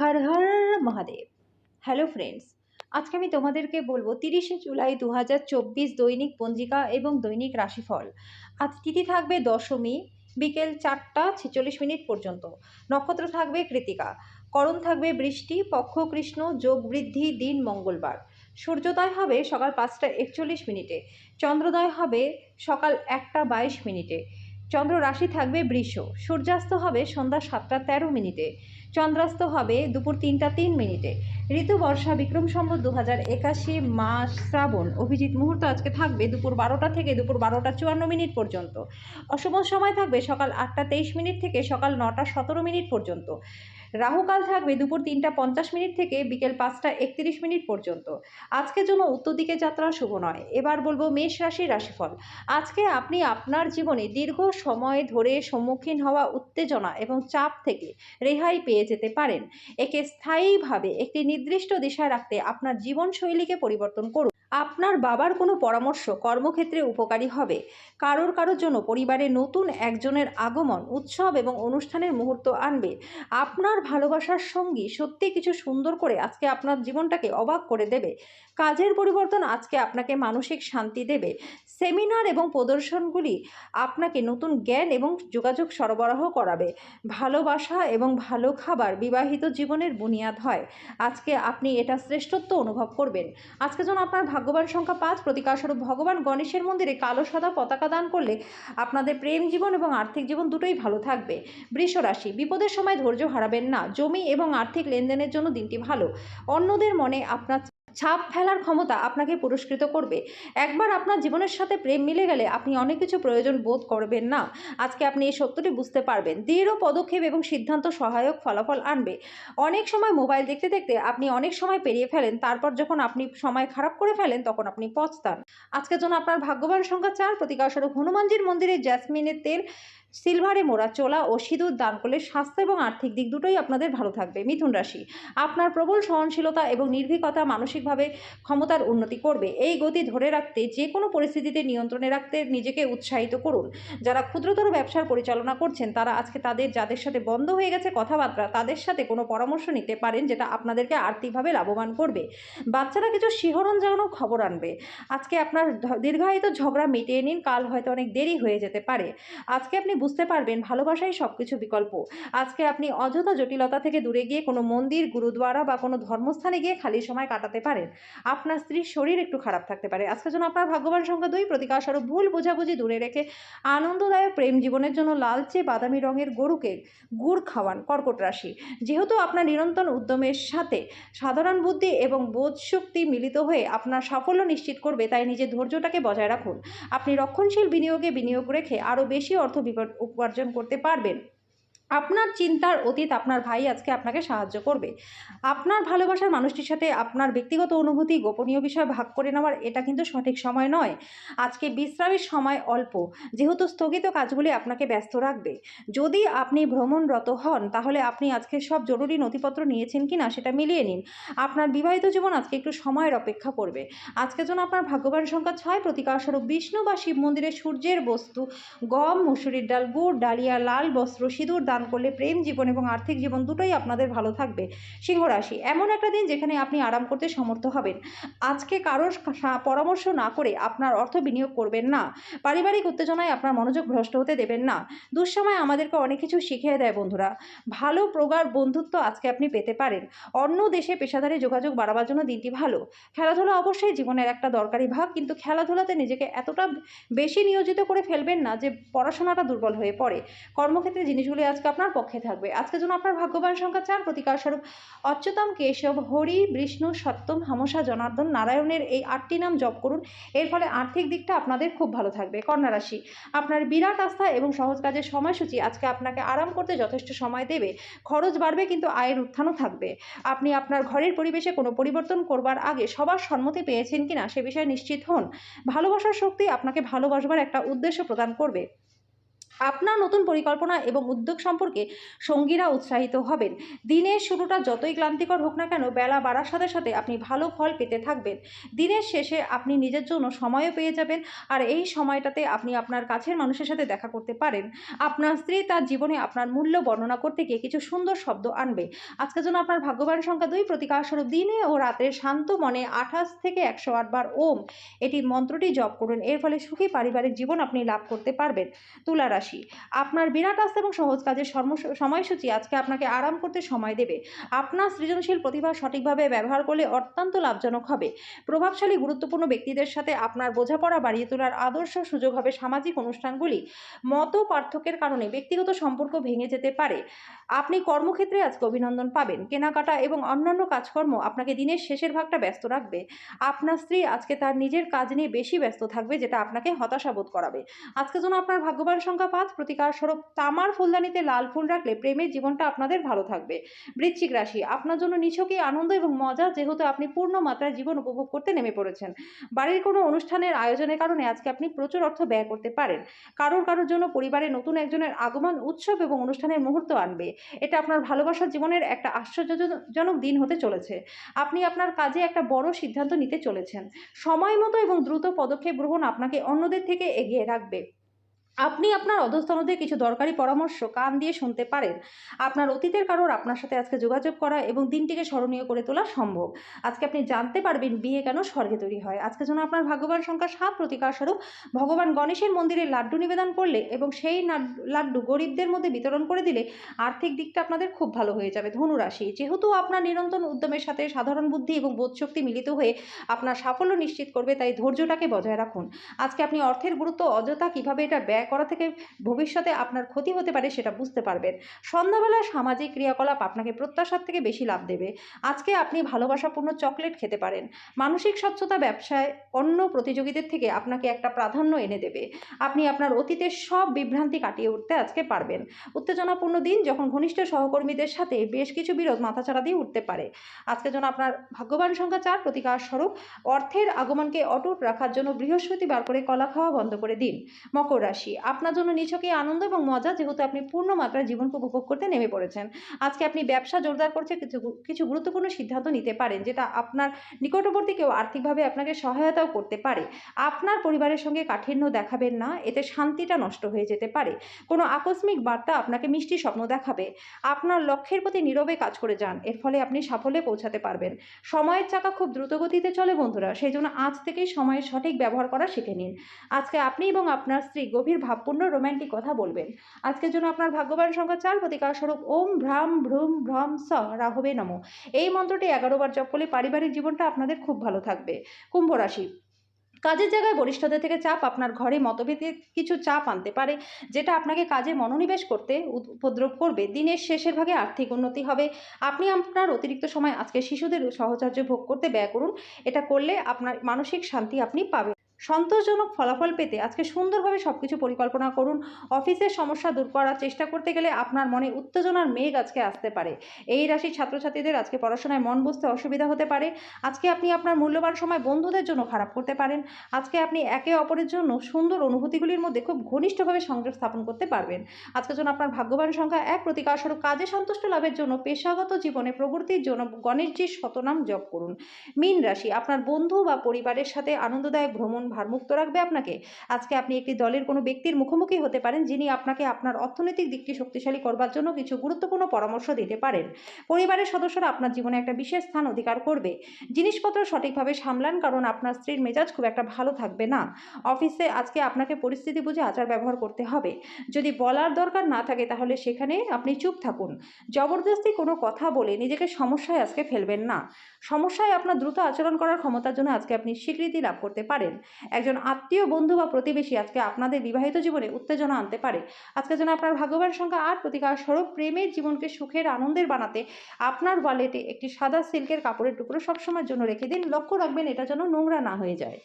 Har Har Mahadev. Hello friends আজকে আমি তোমাদেরকে বলব তিরিশে জুলাই দু হাজার চব্বিশ দৈনিক পঞ্জিকা এবং দৈনিক রাশিফল। আজ তিথি থাকবে দশমী, বিকেল চারটা ছেচল্লিশ মিনিট পর্যন্ত। নক্ষত্র থাকবে কৃতিকা। করণ থাকবে বৃষ্টি পক্ষ কৃষ্ণ যোগ বৃদ্ধি, দিন মঙ্গলবার। সূর্যোদয় হবে সকাল পাঁচটা একচল্লিশ মিনিটে। চন্দ্রোদয় হবে সকাল একটা বাইশ মিনিটে। চন্দ্র রাশি থাকবে বৃষ। সূর্যাস্ত হবে সন্ধ্যা সাতটা তেরো মিনিটে। চন্দ্রাস্ত হবে দুপুর তিনটা তিন মিনিটে। ঋতু বর্ষা বিক্রম সম্বত দু হাজার একাশি মাস শ্রাবণ অভিজিৎ মুহূর্ত আজকে থাকবে দুপুর বারোটা থেকে দুপুর বারোটা চুয়ান্ন মিনিট পর্যন্ত। অশুভ সময় থাকবে সকাল আটটা তেইশ মিনিট থেকে সকাল নটা সতেরো মিনিট পর্যন্ত। রাহুকাল থাকবে দুপুর তিনটা পঞ্চাশ মিনিট থেকে বিকেল পাঁচটা একত্রিশ মিনিট পর্যন্ত। আজকের জন্য উত্তর দিকে যাত্রা শুভ নয়। এবার বলব মেষ রাশির রাশিফল। আজকে আপনি আপনার জীবনে দীর্ঘ সময় ধরে সম্মুখীন হওয়া উত্তেজনা এবং চাপ থেকে রেহাই পেয়ে যেতে পারেন। একে স্থায়ীভাবে একটি নির্দিষ্ট দিশায় রাখতে আপনার জীবনশৈলীকে পরিবর্তন করুন। আপনার বাবার কোনো পরামর্শ কর্মক্ষেত্রে উপকারী হবে। কারোর কারোর জন্য পরিবারে নতুন একজনের আগমন, উৎসব এবং অনুষ্ঠানের মুহূর্ত আনবে। আপনার ভালোবাসার সঙ্গী সত্যি কিছু সুন্দর করে আজকে আপনার জীবনটাকে অবাক করে দেবে। কাজের পরিবর্তন আজকে আপনাকে মানসিক শান্তি দেবে। সেমিনার এবং প্রদর্শনগুলি আপনাকে নতুন জ্ঞান এবং যোগাযোগ সরবরাহ করাবে। ভালোবাসা এবং ভালো খাবার বিবাহিত জীবনের বুনিয়াদ হয়। আজকে আপনি এটা শ্রেষ্ঠত্ব অনুভব করবেন। আজকে যেন আপনার ভাগ্যবান সংখ্যা পাঁচ, প্রতিকারস্বরূপ ভগবান গণেশের মন্দিরে কালো, সাদা পতাকা দান করলে আপনাদের প্রেম জীবন এবং আর্থিক জীবন দুটোই ভালো থাকবে। বৃষরাশি বিপদের সময় ধৈর্য হারাবেন না। জমি এবং আর্থিক লেনদেনের জন্য দিনটি ভালো। অন্যদের মনে আপনার ছাপ ফেলার ক্ষমতা আপনাকে পুরস্কৃত করবে। একবার আপনার জীবনের সাথে প্রেম মিলে গেলে আপনি অনেক কিছু প্রয়োজন বোধ করবেন না। আজকে আপনি এই সত্যটি বুঝতে পারবেন। দৃঢ় পদক্ষেপ এবং সিদ্ধান্ত সহায়ক ফলাফল আনবে। অনেক সময় মোবাইল দেখতে দেখতে আপনি অনেক সময় পেরিয়ে ফেলেন। তারপর যখন আপনি সময় খারাপ করে ফেলেন, তখন আপনি পচতান আজকের জন্য আপনার ভাগ্যবান সংখ্যা চার। প্রতিকারস্বরূপ হনুমানজির মন্দিরে জ্যাসমিনের তেল সিলভারে মোড়া, চোলা ও সিঁদুর দান করলে স্বাস্থ্য এবং আর্থিক দিক দুটোই আপনাদের ভালো থাকবে। মিথুন রাশি, আপনার প্রবল সহনশীলতা এবং নির্ভীকতা মানসিকভাবে ক্ষমতার উন্নতি করবে। এই গতি ধরে রাখতে যে কোনো পরিস্থিতিতে নিয়ন্ত্রণে রাখতে নিজেকে উৎসাহিত করুন। যারা ক্ষুদ্রতর ব্যবসার পরিচালনা করছেন, তারা আজকে তাদের, যাদের সাথে বন্ধ হয়ে গেছে কথাবার্তা, তাদের সাথে কোনো পরামর্শ নিতে পারেন যেটা আপনাদেরকে আর্থিকভাবে লাভবান করবে। বাচ্চারা কিছু শিহরণ জাগানো খবর আনবে। আজকে আপনার দীর্ঘায়িত ঝগড়া মিটিয়ে নিন, কাল হয়তো অনেক দেরি হয়ে যেতে পারে। আজকে আপনি বুঝতে পারবেন, ভালোবাসাই সব কিছু বিকল্প। আজকে আপনি অযথা জটিলতা থেকে দূরে গিয়ে কোনো মন্দির, গুরুদ্বারা বা কোনো ধর্মস্থানে গিয়ে খালি সময় কাটাতে পারেন। আপনার স্ত্রীর শরীর একটু খারাপ থাকতে পারে। আজকের জন্য আপনার ভাগ্যবান সংখ্যা দুই। প্রতিকার প্রতিকারস্বরূপ ভুল বোঝাবুঝি দূরে রেখে আনন্দদায়ক প্রেম জীবনের জন্য লালচে বাদামি রঙের গরুকে গুড় খাওয়ান কর্কট রাশি। যেহেতু আপনার নিরন্তর উদ্যমের সাথে সাধারণ বুদ্ধি এবং বোধ শক্তি মিলিত হয়ে আপনার সাফল্য নিশ্চিত করবে, তাই নিজের ধৈর্যটাকে বজায় রাখুন। আপনি রক্ষণশীল বিনিয়োগে বিনিয়োগ রেখে আরও বেশি অর্থ বিপদ উপার্জন করতে পারবেন। আপনার চিন্তার অতীত আপনার ভাই আজকে আপনাকে সাহায্য করবে। আপনার ভালোবাসার মানুষটির সাথে আপনার ব্যক্তিগত অনুভূতি, গোপনীয় বিষয় ভাগ করে নেওয়ার এটা কিন্তু সঠিক সময় নয়। আজকে বিশ্রামের সময় অল্প। যেহেতু স্থগিত কাজগুলি আপনাকে ব্যস্ত রাখবে। যদি আপনি ভ্রমণরত হন, তাহলে আপনি আজকে সব জরুরি নথিপত্র নিয়েছেন কি না সেটা মিলিয়ে নিন। আপনার বিবাহিত জীবন আজকে একটু সময়ের অপেক্ষা করবে। আজকে যেন আপনার ভাগ্যবান সংখ্যা ছয় প্রতিকারস্বরূপ বিষ্ণু বা শিব মন্দিরে সূর্যের বস্তু, গম, মুসুরির ডাল, গুড়, ডালিয়া, লাল বস্ত্র, সিঁদুর দান করলে প্রেম জীবন এবং আর্থিক জীবন দুটোই আপনাদের ভালো থাকবে। সিংহ রাশি, এমন একটা দিন যেখানে আপনি আরাম করতে সমর্থ হবেন। আজকে কারোর পরামর্শ না করে আপনার অর্থ বিনিয়োগ করবেন না। পারিবারিক উত্তেজনায় আপনার মনোযোগ ভ্রষ্ট হতে দেবেন না। দুঃসময় আমাদেরকে অনেক কিছু শিখিয়ে দেয় বন্ধুরা। ভালো প্রগাঢ় বন্ধুত্ব আজকে আপনি পেতে পারেন। অন্য দেশে পেশাদারি যোগাযোগ বাড়াবার জন্য দিনটি ভালো। খেলাধুলা অবশ্যই জীবনের একটা দরকারি ভাগ, কিন্তু খেলাধুলাতে নিজেকে এতটা বেশি নিয়োজিত করে ফেলবেন না যে পড়াশোনাটা দুর্বল হয়ে পড়ে। কর্মক্ষেত্রে জিনিসগুলি আজকে আপনার পক্ষে থাকবে। আজকের জন্য আপনার ভাগ্যবান সংখ্যা চার। প্রতিকার স্বরূপ অচ্যুতম কেশব, হরি, বিষ্ণু সত্যম হামসা, জনার্দন, নারায়ণের এই আটটি নাম জপ করুন। এর ফলে আর্থিক দিকটা আপনাদের খুব ভালো থাকবে। কন্যা রাশি, আপনার বিরাট আস্থা এবং সহজ কাজের সময়সূচি আজকে আপনাকে আরাম করতে যথেষ্ট সময় দেবে। খরচ বাড়বে কিন্তু আয়ের উত্থানও থাকবে। আপনি আপনার ঘরের পরিবেশে কোনো পরিবর্তন করবার আগে সবার সম্মতি পেয়েছেন কিনা সে বিষয়ে নিশ্চিত হন। ভালোবাসার শক্তি আপনাকে ভালোবাসবার একটা উদ্দেশ্য প্রদান করবে। আপনার নতুন পরিকল্পনা এবং উদ্যোগ সম্পর্কে সঙ্গীরা উৎসাহিত হবেন। দিনের শুরুটা যতই ক্লান্তিকর হোক না কেন, বেলা বাড়ার সাথে সাথে আপনি ভালো ফল পেতে থাকবেন। দিনের শেষে আপনি নিজের জন্য সময়ও পেয়ে যাবেন আর এই সময়টাতে আপনি আপনার কাছের মানুষের সাথে দেখা করতে পারেন। আপনার স্ত্রী তার জীবনে আপনার মূল্য বর্ণনা করতে গিয়ে কিছু সুন্দর শব্দ আনবে। আজকের জন্য আপনার ভাগ্যবান সংখ্যা দুই প্রতিকার স্বরূপ দিনে ও রাতে শান্ত মনে আঠাশ থেকে একশো আটবার ওম। এটি মন্ত্রটি জপ করুন। এর ফলে সুখী পারিবারিক জীবন আপনি লাভ করতে পারবেন। তুলা রাশি আপনার বিরাট আস্থা এবং সহজ কাজের সময়সূচি আজকে আপনাকে আরাম করতে সময় দেবে। আপনার সৃজনশীল প্রতিভা সঠিকভাবে ব্যবহার করলে অত্যন্ত লাভজনক হবে। প্রভাবশালী, গুরুত্বপূর্ণ ব্যক্তিদের সাথে আপনার বোঝাপড়া বাড়িয়ে তোলার আদর্শ সুযোগ হবে সামাজিক অনুষ্ঠানগুলি। মত পার্থক্যের কারণে ব্যক্তিগত সম্পর্ক ভেঙে যেতে পারে। আপনি কর্মক্ষেত্রে আজকে অভিনন্দন পাবেন। কেনাকাটা এবং অন্যান্য কাজকর্ম আপনাকে দিনের শেষের ভাগটা ব্যস্ত রাখবে। আপনার স্ত্রী আজকে তার নিজের কাজ নিয়ে বেশি ব্যস্ত থাকবে, যেটা আপনাকে হতাশাবোধ করাবে। আজকে যেন আপনার ভাগ্যবান সংখ্যা পাঁচ প্রতিকার স্বরূপ তামার ফুলদানিতে লাল ফুল রাখলে প্রেমের জীবনটা আপনাদের ভালো থাকবে। বৃশ্চিক রাশি, আপনার জন্য নিছকই আনন্দ এবং মজা, যেহেতু আপনি পূর্ণ মাত্রায় জীবন উপভোগ করতে নেমে পড়েছেন। বাড়ির কোনো অনুষ্ঠানের আয়োজনের কারণে আজকে আপনি প্রচুর অর্থ ব্যয় করতে পারেন। কারোর কারোর জন্য পরিবারে নতুন একজনের আগমন, উৎসব এবং অনুষ্ঠানের মুহূর্ত আনবে। এটা আপনার ভালোবাসার জীবনের একটা আশ্চর্যজনক দিন হতে চলেছে। আপনি আপনার কাজে একটা বড় সিদ্ধান্ত নিতে চলেছেন। সময় মতো এবং দ্রুত পদক্ষেপ গ্রহণ আপনাকে অন্যদের থেকে এগিয়ে রাখবে। আপনি আপনার অধস্তনদের কিছু দরকারি পরামর্শ কান দিয়ে শুনতে পারেন। আপনার অতীতের কারোর আপনার সাথে আজকে যোগাযোগ করা এবং দিনটিকে স্মরণীয় করে তোলা সম্ভব। আজকে আপনি জানতে পারবেন বিয়ে কেন স্বর্গে তৈরি হয়। আজকে যেন আপনার ভাগ্যবান সংখ্যা সাত প্রতিকার স্বরূপ ভগবান গণেশের মন্দিরে লাড্ডু নিবেদন করলে এবং সেই লাড্ডু গরিবদের মধ্যে বিতরণ করে দিলে আর্থিক দিকটা আপনাদের খুব ভালো হয়ে যাবে। ধনুরাশি, যেহেতু আপনার নিরন্তর উদ্যমের সাথে সাধারণ বুদ্ধি এবং বোধশক্তি মিলিত হয়ে আপনার সাফল্য নিশ্চিত করবে, তাই ধৈর্যটাকে বজায় রাখুন। আজকে আপনি অর্থের গুরুত্ব, অযথা কীভাবে এটা ব্যয় করা থেকে ভবিষ্যতে আপনার ক্ষতি হতে পারে সেটা বুঝতে পারবেন। সন্ধ্যাবেলা সামাজিক ক্রিয়াকলাপ আপনাকে প্রত্যাশার থেকে বেশি লাভ দেবে। আজকে আপনি ভালোবাসাপূর্ণ চকলেট খেতে পারেন। মানসিক স্বচ্ছতা ব্যবসায় অন্য প্রতিযোগীদের থেকে আপনাকে একটা প্রাধান্য এনে দেবে। আপনি আপনার অতীতের সব বিভ্রান্তি কাটিয়ে উঠতে আজকে পারবেন। উত্তেজনাপূর্ণ দিন যখন ঘনিষ্ঠ সহকর্মীদের সাথে বেশ কিছু বিরোধ মাথাচাড়া দিয়ে উঠতে পারে। আজকে যেন আপনার ভাগ্যবান সংখ্যা চার প্রতিকার স্বরূপ, অর্থের আগমনকে অটুট রাখার জন্য বৃহস্পতিবার করে কলা খাওয়া বন্ধ করে দিন। মকর রাশি আপনার জন্য নিছকই আনন্দ এবং মজা, যেহেতু আপনি পূর্ণ মাত্রায় জীবনকে উপভোগ করতে নেমে পড়েছেন। আজকে আপনি ব্যবসা জোরদার করছে কিছু কিছু গুরুত্বপূর্ণ সিদ্ধান্ত নিতে পারেন, যেটা আপনার নিকটবর্তী কেউ আর্থিকভাবে আপনাকে সহায়তাও করতে পারে। আপনার পরিবারের সঙ্গে কাঠিন্য দেখাবেন না, এতে শান্তিটা নষ্ট হয়ে যেতে পারে। কোনো আকস্মিক বার্তা আপনাকে মিষ্টি স্বপ্ন দেখাবে। আপনার লক্ষ্যের প্রতি নীরবে কাজ করে যান, এর ফলে আপনি সাফল্যে পৌঁছাতে পারবেন। সময়ের চাকা খুব দ্রুত গতিতে চলে বন্ধুরা, সেই জন্য আজ থেকেই সময়ের সঠিক ব্যবহার করা শিখে নিন। আজকে আপনি এবং আপনার স্ত্রী গভীর ভাবপূর্ণ রোম্যান্টিক কথা বলবেন। আজকের জন্য আপনার ভাগ্যবান সংখ্যা চার প্রতিকার স্বরূপ ওম ভ্রাম ভ্রুম ভ্রম স রাহবে নমো। এই মন্ত্রটি এগারো বার জপ করলে পারিবারিক জীবনটা আপনাদের খুব ভালো থাকবে। কুম্ভ রাশি। কাজের জায়গায় বরিষ্ঠদের থেকে চাপ আপনার ঘরে মতভেদের কিছু চাপ আনতে পারে, যেটা আপনাকে কাজে মনোনিবেশ করতে উপদ্রব করবে। দিনের শেষের ভাগে আর্থিক উন্নতি হবে। আপনি আপনার অতিরিক্ত সময় আজকে শিশুদের সহচার্য ভোগ করতে ব্যয় করুন। এটা করলে আপনার মানসিক শান্তি আপনি পাবেন। সন্তোষজনক ফলাফল পেতে আজকে সুন্দরভাবে সব কিছু পরিকল্পনা করুন। অফিসের সমস্যা দূর করার চেষ্টা করতে গেলে আপনার মনে উত্তেজনার মেঘ আজকে আসতে পারে। এই রাশির ছাত্রছাত্রীদের আজকে পড়াশোনায় মন বসতে অসুবিধা হতে পারে। আজকে আপনি আপনার মূল্যবান সময় বন্ধুদের জন্য খারাপ করতে পারেন। আজকে আপনি একে অপরের জন্য সুন্দর অনুভূতিগুলির মধ্যে খুব ঘনিষ্ঠভাবে সংযোগ স্থাপন করতে পারবেন। আজকের জন্য আপনার ভাগ্যবান সংখ্যা এক। প্রতিকার স্বরূপ কাজে সন্তুষ্ট লাভের জন্য পেশাগত জীবনে প্রবৃত্তির জন্য গণেশজির শতনাম জপ করুন। মীন রাশি, আপনার বন্ধু বা পরিবারের সাথে আনন্দদায়ক ভ্রমণ ভারমুক্ত রাখবে আপনাকে। আজকে আপনি একটি দলের কোনো ব্যক্তির মুখোমুখি হতে পারেন, যিনি আপনাকে আপনার অর্থনৈতিক দিকটি শক্তিশালী করবার জন্য কিছু গুরুত্বপূর্ণ পরামর্শ দিতে পারেন। পরিবারের সদস্যরা আপনার জীবনে একটা বিশেষ স্থান অধিকার করবে। জিনিসপত্র সঠিকভাবে সামলান, কারণ আপনার স্ত্রীর মেজাজ খুব একটা ভালো থাকবে না। অফিসে আজকে আপনাকে পরিস্থিতি বুঝে আচার ব্যবহার করতে হবে। যদি বলার দরকার না থাকে, তাহলে সেখানে আপনি চুপ থাকুন। জবরদস্তি কোনো কথা বলে নিজেকে সমস্যায় আজকে ফেলবেন না। সমস্যায় আপনার দ্রুত আচরণ করার ক্ষমতার জন্য আজকে আপনি স্বীকৃতি লাভ করতে পারেন। একজন আত্মীয়, বন্ধু বা প্রতিবেশী আজকে আপনাদের বিবাহিত জীবনে উত্তেজনা আনতে পারে। আজকে যেন আপনার ভাগ্যবান সংখ্যা আর প্রতিকার স্বরূপ প্রেমের জীবনকে সুখের আনন্দের বানাতে আপনার ওয়ালেটে একটি সাদা সিল্কের কাপড়ের টুকরো সবসময়ের জন্য রেখে দিন। লক্ষ্য রাখবেন এটা যেন নোংরা না হয়ে যায়।